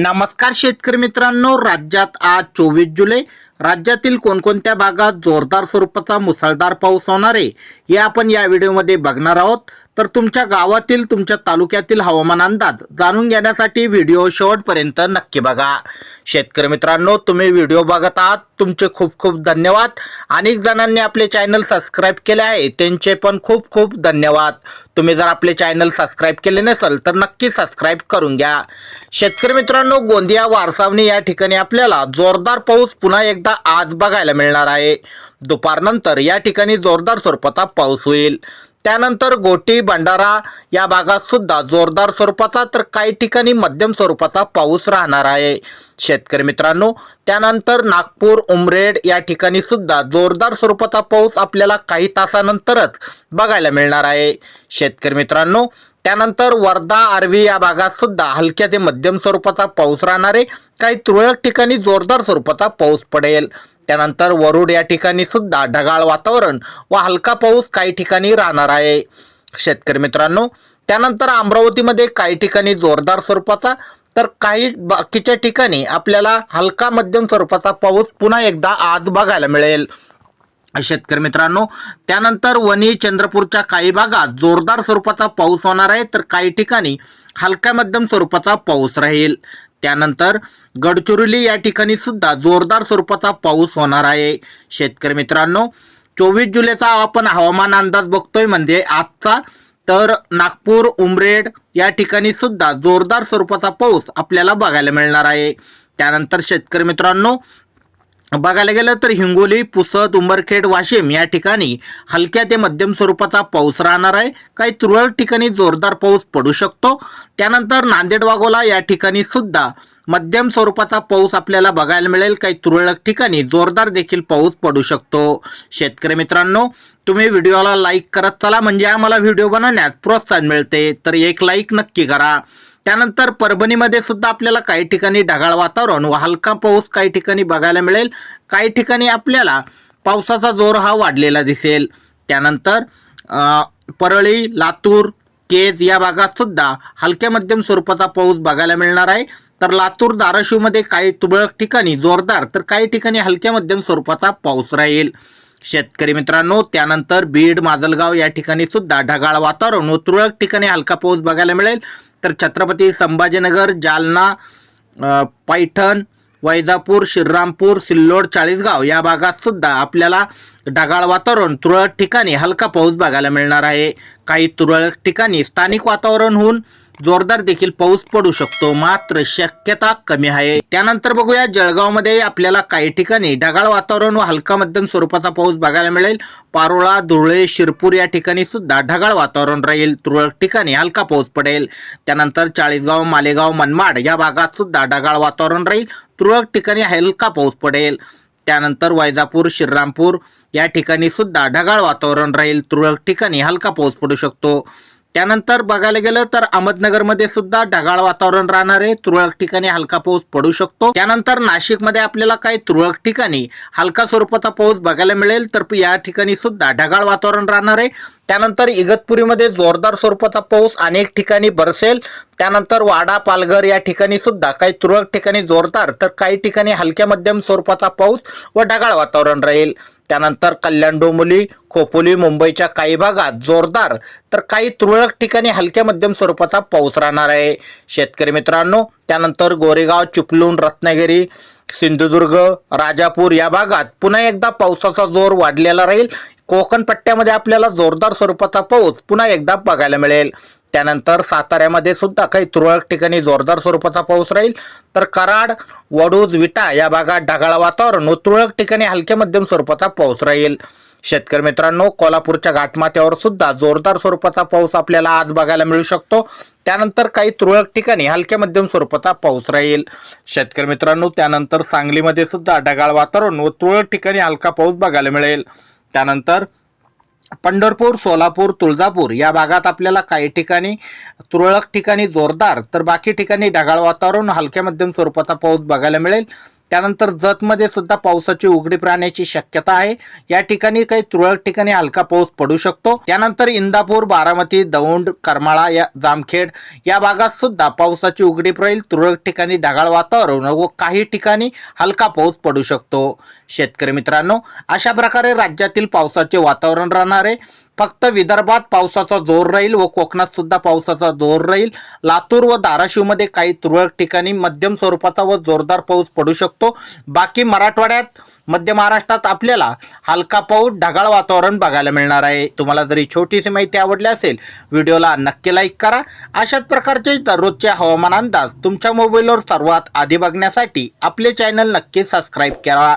नमस्कार शेतकरी मित्रांनो राज्यात आज चोवीस जुलै. राज्यातील कोणकोणत्या भागात जोरदार स्वरूपाचा मुसळधार पाऊस होणार आहे हे आपण या व्हिडिओमध्ये बघणार आहोत. तर तुमच्या गावातील तुमच्या तालुक्यातील हवामान अंदाज जाणून घेण्यासाठी व्हिडिओ शेवटपर्यंत नक्की बघा. शेतकरी मित्रांनो तुम्ही व्हिडिओ बघत आहात. तुमचे खूप खूप धन्यवाद. अनेक जणांनी आपले चॅनल सबस्क्राईब केले आहे. त्यांचे पण खूप खूप धन्यवाद. तुम्ही जर आपले चॅनल सबस्क्राईब केले नसेल तर नक्की सबस्क्राईब करून घ्या. शेतकरी मित्रांनो गोंदिया वारसावणी या ठिकाणी आपल्याला जोरदार पाऊस पुन्हा एकदा आज बघायला मिळणार आहे. दुपारनंतर या ठिकाणी जोरदार स्वरूपाचा पाऊस होईल. त्यानंतर गोटी भंडारा या भागात सुद्धा जोरदार स्वरूपाचा तर काही ठिकाणी मध्यम स्वरूपाचा पाऊस राहणार आहे. शेतकरी मित्रांनो त्यानंतर नागपूर उमरेड या ठिकाणी सुद्धा जोरदार स्वरूपाचा पाऊस आपल्याला काही तासानंतरच बघायला मिळणार आहे. शेतकरी मित्रांनो त्यानंतर वर्धा आर्वी या भागात सुद्धा हलक्या ते मध्यम स्वरूपाचा पाऊस राहणार आहे काही तुरळक ठिकाणी जोरदार स्वरूपाचा पाऊस पडेल. त्यानंतर वरुड या ठिकाणी सुद्धा ढगाळ वातावरण व हलका पाऊस काही ठिकाणी राहणार आहे. शेतकरी मित्रांनो त्यानंतर अमरावतीमध्ये काही ठिकाणी जोरदार स्वरूपाचा तर काही बाकीच्या ठिकाणी आपल्याला हलका मध्यम स्वरूपाचा पाऊस पुन्हा एकदा आज बघायला मिळेल. शेतकरी मित्रांनो त्यानंतर वणी चंद्रपूरच्या काही भागात जोरदार स्वरूपाचा पाऊस होणार आहे. तर काही ठिकाणी हलक्या मध्यम स्वरूपाचा पाऊस राहील. त्यानंतर गडचिरोली या ठिकाणी सुद्धा जोरदार स्वरूपाचा पाऊस होणार आहे. शेतकरी मित्रांनो चोवीस जुलैचा आपण हवामान अंदाज बघतोय म्हणजे आजचा. तर नागपूर उमरेड या ठिकाणी सुद्धा जोरदार स्वरूपाचा पाऊस आपल्याला बघायला मिळणार आहे. त्यानंतर शेतकरी मित्रांनो बघायला गेलं तर हिंगोली पुसद उंबरखेड वाशिम या ठिकाणी हलक्या ते मध्यम स्वरूपाचा पाऊस राहणार आहे. काही तुरळक ठिकाणी जोरदार पाऊस पडू शकतो. त्यानंतर नांदेड वाघोला या ठिकाणी सुद्धा मध्यम स्वरूपाचा पाऊस आपल्याला बघायला मिळेल. काही तुरळक ठिकाणी जोरदार देखील पाऊस पडू शकतो. शेतकरी मित्रांनो तुम्ही व्हिडिओला लाईक करत चला. म्हणजे आम्हाला व्हिडिओ बनवण्यात प्रोत्साहन मिळते. तर एक लाईक नक्की करा. त्यानंतर परभणीमध्ये सुद्धा आपल्याला काही ठिकाणी ढगाळ वातावरण व हलका पाऊस काही ठिकाणी बघायला मिळेल. काही ठिकाणी आपल्याला पावसाचा जोर हा वाढलेला दिसेल. त्यानंतर परळी लातूर केज या भागात सुद्धा हलक्या मध्यम स्वरूपाचा पाऊस बघायला मिळणार आहे. तर लातूर धाराशिवमध्ये काही तुरळक ठिकाणी जोरदार तर काही ठिकाणी हलक्या मध्यम स्वरूपाचा पाऊस राहील. शेतकरी मित्रांनो त्यानंतर बीड माजलगाव या ठिकाणी सुद्धा ढगाळ वातावरण व तुरळक ठिकाणी हलका पाऊस बघायला मिळेल. तर छत्रपती संभाजीनगर जालना पैठण वैजापूर श्रीरामपूर सिल्लोड चाळीसगाव या भागात सुद्धा आपल्याला ढगाळ वातावरण तुरळक ठिकाणी हलका पाऊस बघायला मिळणार आहे. काही तुरळक ठिकाणी स्थानिक वातावरण होऊन जोरदार देखील पाऊस पडू शकतो मात्र शक्यता कमी आहे. त्यानंतर बघूया जळगावमध्ये आपल्याला काही ठिकाणी ढगाळ वातावरण व हलका मध्यम स्वरूपाचा पाऊस बघायला मिळेल. पारोळा धुळे शिरपूर या ठिकाणी सुद्धा ढगाळ वातावरण राहील. तुरळक ठिकाणी हलका पाऊस पडेल. त्यानंतर चाळीसगाव मालेगाव मनमाड या भागात सुद्धा ढगाळ वातावरण राहील. तुरळक ठिकाणी हलका पाऊस पडेल. त्यानंतर वैजापूर श्रीरामपूर या ठिकाणी सुद्धा ढगाळ वातावरण राहील. तुरळक ठिकाणी हलका पाऊस पडू शकतो. त्यानंतर बघायला गेलं तर अहमदनगरमध्ये सुद्धा ढगाळ वातावरण राहणार आहे. तुरळक ठिकाणी हलका पाऊस पडू शकतो. त्यानंतर नाशिकमध्ये आपल्याला काही तुरळक ठिकाणी हलका स्वरूपाचा पाऊस बघायला मिळेल. तर या ठिकाणी सुद्धा ढगाळ वातावरण राहणार आहे. त्यानंतर इगतपुरीमध्ये जोरदार स्वरूपाचा पाऊस अनेक ठिकाणी बरसेल. त्यानंतर वाडा पालघर या ठिकाणी सुद्धा काही तुरळक ठिकाणी जोरदार तर काही ठिकाणी हलक्या मध्यम स्वरूपाचा पाऊस व ढगाळ वातावरण राहील. त्यानंतर कल्याण डोंबोली खोपोली मुंबईच्या काही भागात जोरदार तर काही तुरळक ठिकाणी हलक्या मध्यम स्वरूपाचा पाऊस राहणार आहे. शेतकरी मित्रांनो त्यानंतर गोरेगाव चिपलून रत्नागिरी सिंधुदुर्ग राजापूर या भागात पुन्हा एकदा पावसाचा जोर वाढलेला राहील. कोकण पट्ट्यामध्ये आपल्याला जोरदार स्वरूपाचा पाऊस पुन्हा एकदा बघायला मिळेल. त्यानंतर साताऱ्यामध्ये सुद्धा काही तुरळक ठिकाणी जोरदार स्वरूपाचा पाऊस राहील. तर कराड वडूज विटा या भागात ढगाळ वातावरण व तुरळक ठिकाणी हलक्या मध्यम स्वरूपाचा पाऊस राहील. शेतकरी मित्रांनो कोल्हापूरच्या घाटमाथ्यावर सुद्धा जोरदार स्वरूपाचा पाऊस आपल्याला आज बघायला मिळू शकतो. त्यानंतर काही तुरळक ठिकाणी हलक्या मध्यम स्वरूपाचा पाऊस राहील. शेतकरी मित्रांनो त्यानंतर सांगलीमध्ये सुद्धा ढगाळ वातावरण व तुरळक ठिकाणी हलका पाऊस बघायला मिळेल. त्यानंतर पंढरपूर सोलापूर तुळजापूर या भागात आपल्याला काही ठिकाणी तुरळक ठिकाणी जोरदार तर बाकी ठिकाणी ढगाळ वातावरण हलक्या मध्यम स्वरूपाचा पाऊस बघायला मिळेल. त्यानंतर जतमध्ये सुद्धा पावसाची उघडीप राहण्याची शक्यता आहे. या ठिकाणी काही तुरळक ठिकाणी हलका पाऊस पडू शकतो. त्यानंतर इंदापूर बारामती दौंड करमाळा या जामखेड या भागात सुद्धा पावसाची उघडीप राहील. तुरळक ठिकाणी ढगाळ वातावरण व काही ठिकाणी हलका पाऊस पडू शकतो. शेतकरी मित्रांनो अशा प्रकारे राज्यातील पावसाचे वातावरण राहणार आहे. फक्त विदर्भात पावसाचा जोर राहील व कोकणात सुद्धा पावसाचा जोर राहील. लातूर व धाराशिवमध्ये काही तुरळक ठिकाणी मध्यम स्वरूपाचा व जोरदार पाऊस पडू शकतो. बाकी मराठवाड्यात मध्य महाराष्ट्रात आपल्याला हलका पाऊस ढगाळ वातावरण बघायला मिळणार आहे. तुम्हाला जरी छोटीशी माहिती आवडली असेल व्हिडिओला नक्की लाईक करा. अशाच प्रकारचे दररोजचे हवामान अंदाज तुमच्या मोबाईलवर सर्वात आधी बघण्यासाठी आपले चॅनल नक्की सबस्क्राईब करा.